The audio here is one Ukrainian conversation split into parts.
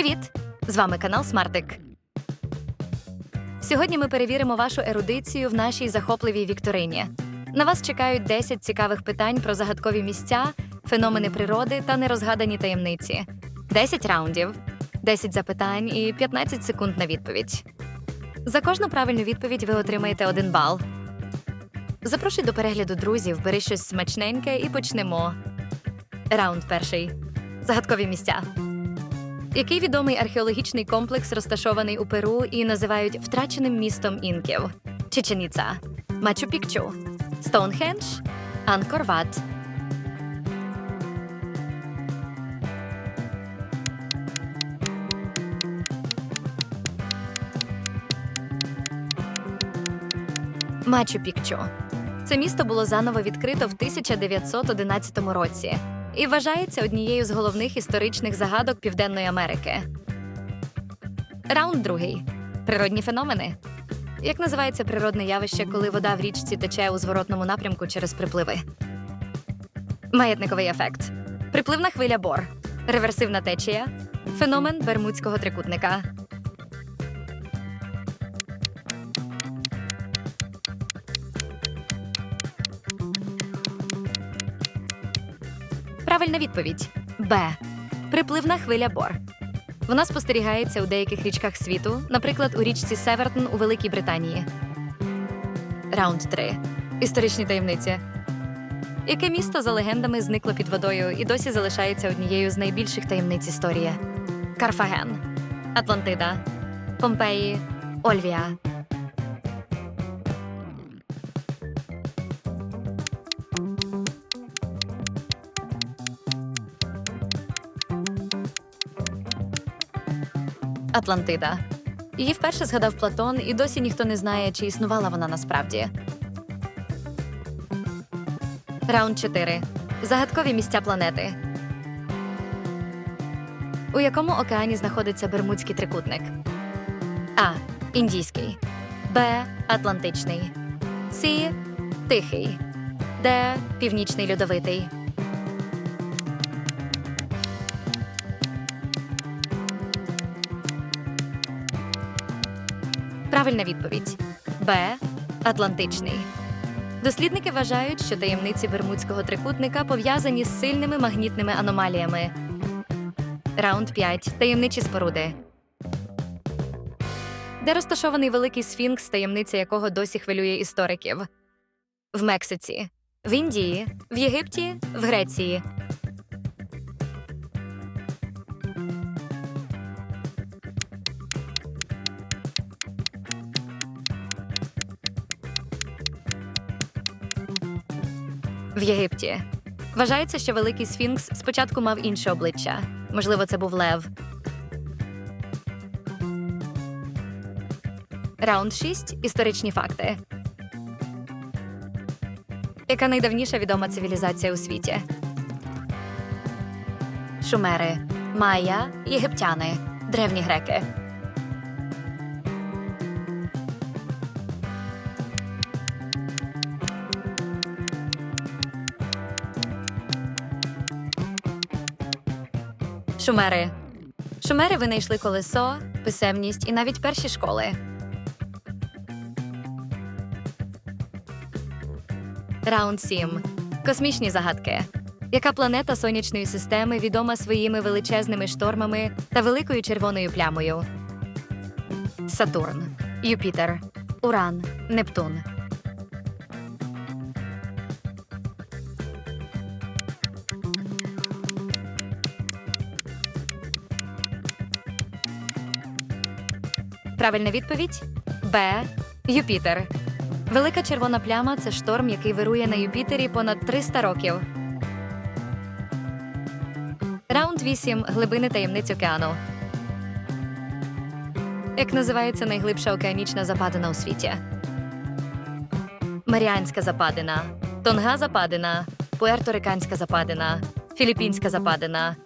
Привіт! З вами канал Смартик. Сьогодні ми перевіримо вашу ерудицію в нашій захопливій вікторині. На вас чекають 10 цікавих питань про загадкові місця, феномени природи та нерозгадані таємниці. 10 раундів, 10 запитань і 15 секунд на відповідь. За кожну правильну відповідь ви отримаєте один бал. Запрошуй до перегляду друзів, бери щось смачненьке і почнемо. Раунд перший. Загадкові місця. Який відомий археологічний комплекс розташований у Перу і називають втраченим містом інків? Чеченіца, Мачу-Пікчу, Стоунхендж, Анкор-Ват. Мачу-Пікчу. Це місто було заново відкрито в 1911 році і вважається однією з головних історичних загадок Південної Америки. Раунд другий. Природні феномени. Як називається природне явище, коли вода в річці тече у зворотному напрямку через припливи? Маятниковий ефект. Припливна хвиля бор. Реверсивна течія. Феномен Бермудського трикутника. Правильна відповідь Б. Припливна хвиля бор. Вона спостерігається у деяких річках світу, наприклад, у річці Севертон у Великій Британії. Раунд 3. Історичні таємниці. Яке місто за легендами зникло під водою і досі залишається однією з найбільших таємниць історії? Карфаген, Атлантида, Помпеї, Ольвія. Атлантида. Її вперше згадав Платон, і досі ніхто не знає, чи існувала вона насправді. Раунд 4. Загадкові місця планети. У якому океані знаходиться Бермудський трикутник? А. Індійський. Б. Атлантичний. С. Тихий. Д. Північний льодовитий. Правильна відповідь Б. Атлантичний. Дослідники вважають, що таємниці Бермудського трикутника пов'язані з сильними магнітними аномаліями. Раунд 5. Таємничі споруди. Де розташований великий сфінкс, таємниця якого досі хвилює істориків? В Мексиці, в Індії, в Єгипті, в Греції. В Єгипті. Вважається, що великий сфінкс спочатку мав інше обличчя. Можливо, це був лев. Раунд 6. Історичні факти. Яка найдавніша відома цивілізація у світі? Шумери, Майя, єгиптяни, древні греки. Шумери. Шумери винайшли колесо, писемність і навіть перші школи. Раунд 7. Космічні загадки. Яка планета сонячної системи відома своїми величезними штормами та великою червоною плямою? Сатурн, Юпітер, Уран, Нептун. Правильна відповідь Б. Юпітер. Велика червона пляма це шторм, який вирує на Юпітері понад 300 років. Раунд 8. Глибини таємниць океану. Як називається найглибша океанічна западина у світі? Маріанська западина, Тонга западина, Пуерториканська западина, Філіппінська западина.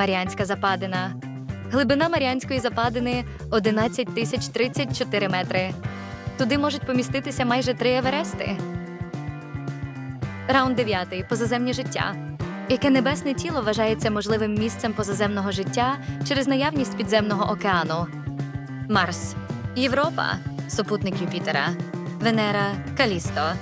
Маріанська западина. Глибина Маріанської западини 11 тисяч 34 метри. Туди можуть поміститися майже три Еверести. Раунд 9. Позаземні життя. Яке небесне тіло вважається можливим місцем позаземного життя через наявність підземного океану? Марс, Європа, супутник Юпітера, Венера, Калісто.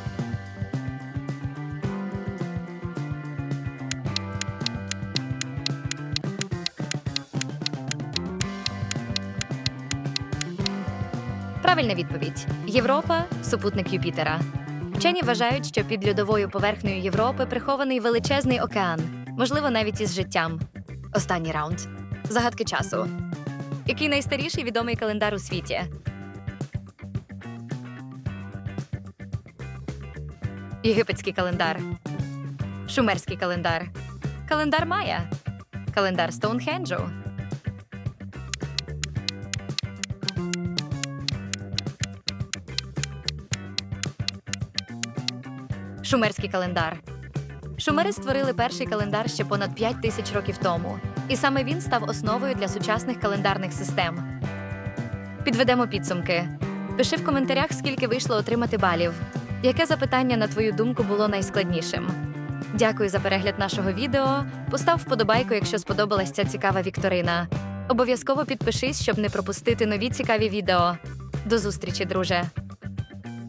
Правильна відповідь: Європа супутник Юпітера. Вчені вважають, що під льодовою поверхнею Європи прихований величезний океан, можливо, навіть із життям. Останній раунд. Загадки часу. Який найстаріший відомий календар у світі? Єгипетський календар. Шумерський календар. Календар Майя. Календар Стоунхенджу. Шумерський календар. Шумери створили перший календар ще понад 5 тисяч років тому, і саме він став основою для сучасних календарних систем. Підведемо підсумки. Пиши в коментарях, скільки вийшло отримати балів. Яке запитання, на твою думку, було найскладнішим? Дякую за перегляд нашого відео. Постав вподобайку, якщо сподобалась ця цікава вікторина. Обов'язково підпишись, щоб не пропустити нові цікаві відео. До зустрічі, друже!